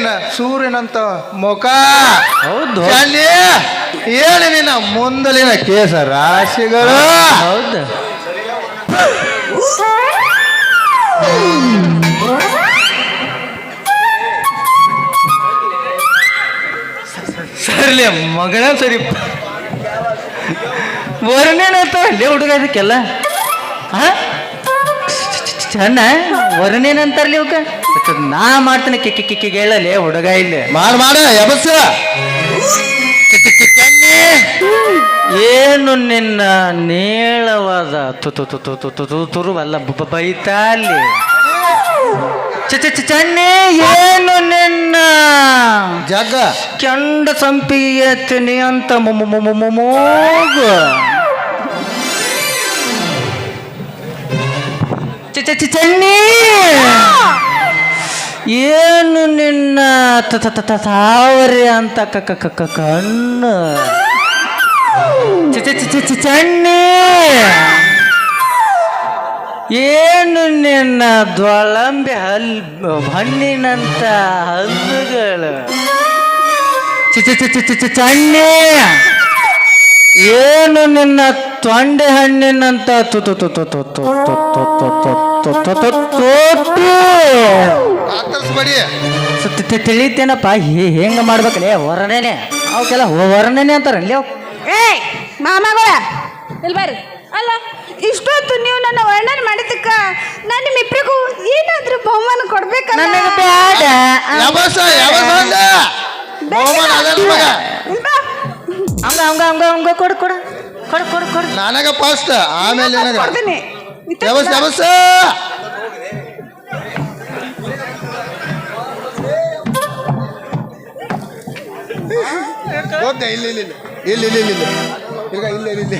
ನಿನ್ನ ಸೂರ್ಯನಂತ ಮುಖ ಹೌದು ಚನ್ನಿ ಹೇಳಿ ನಿನ್ನ ಮುಂದಲಿನ ಕೇಸ ರಾಶಿಗಳು ಹೌದು ಸರ್ಲಿ ಮಗನ ಸರಿ ವರ್ಣೇನಂತ ಅಲ್ಲೇ ಹುಡುಗ ಇದಕ್ಕೆಲ್ಲ ಹಾ ಚೆನ್ನ ವರ್ಣೇನಂತಾರಲಿ ಅವಕ್ಕ ನಾ ಮಾಡ್ತೇನೆ ಕಿಕ್ಕಿ ಕಿಕ್ಕಿ ಹೇಳಲಿ ಹುಡುಗ ಇಲ್ಲಿ. ಮಾಡ ಮಾಡ ಏನು ನಿನ್ನ ನೇಳವಾದ ತುತು ತುತು ತುತು ತು ತುರುವಲ್ಲ ಬೈತಾಲಿ ಚಚ ಚನ್ನಿ ಏನು ನಿನ್ನ ಜಗ ಕೆಂಡ ಸಂಪಿಗೆ ತಿನಿ ಅಂತ ಮೂಗು ಚನ್ನಿ ಏನು ನಿನ್ನ ತಾವರಿ ಅಂತ ಕಣ್ಣು ಚಣ್ಣೆ ಏನು ನಿನ್ನ ದ್ವಳಂಬಿ ಹಲ್ ಹಣ್ಣಿನಂತ ಹಲ್ಲುಗಳು ಚಣ್ಣೆ ಏನು ನಿನ್ನ ತೊಂಡೆ ಹಣ್ಣಿನಂತ ತುತು ತುತು ತುತು ತುತು ತುತು ತುತು ತುತು ತಿ- ತಿಳಿತೇನಪ್ಪ? ಹೆಂಗ ಮಾಡ್ಬೇಕಲೇ? ವರ್ಣನೆ ಅವಕ್ಕೆಲ್ಲ ವರ್ಣನೆ ಅಂತಾರಲ್ಲ ಅವ್ ಏಯ್ ಮಾಮಗಳ ಇಲ್ಲಿ ಬರ್ರಿ ಅಲ್ಲ ಇಷ್ಟೊತ್ತು ನೀವು ನನ್ನ ವರ್ಣನೆ ಮಾಡಿದ್ದಕ್ಕ ನಾನು ನಿಮ್ಮಿಬ್ಬರಿಗೂ ಏನಾದ್ರೂ ಬಹುಮಾನ ಕೊಡ್ಬೇಕು ನನಗೆ ಬೇಡ ಯಾವಸ ಯಾವಸ ಬಹುಮಾನ ಅದಲ್ಲ. ಹಂಗ ಹಂಗ ಹಂಗ ಹಂಗ ಕೊಡು ಕೊಡು. ಕೊಡು ಕೊಡು ಕೊಡು. ನನಗೆ ಫಸ್ಟ್ ಆಮೇಲೆ ಕೊಡ್ತೀನಿ. ಯಾವಸ ಎಬಸ್ ಹೋಗ್ದೆ ಇಲ್ಲಿ ಇಲ್ಲಿ ಇಲ್ಲಿ. ಇಲ್ಲಿ ಇಲ್ಲಿ ಇಲ್ಲ ಇಲ್ಲಿ.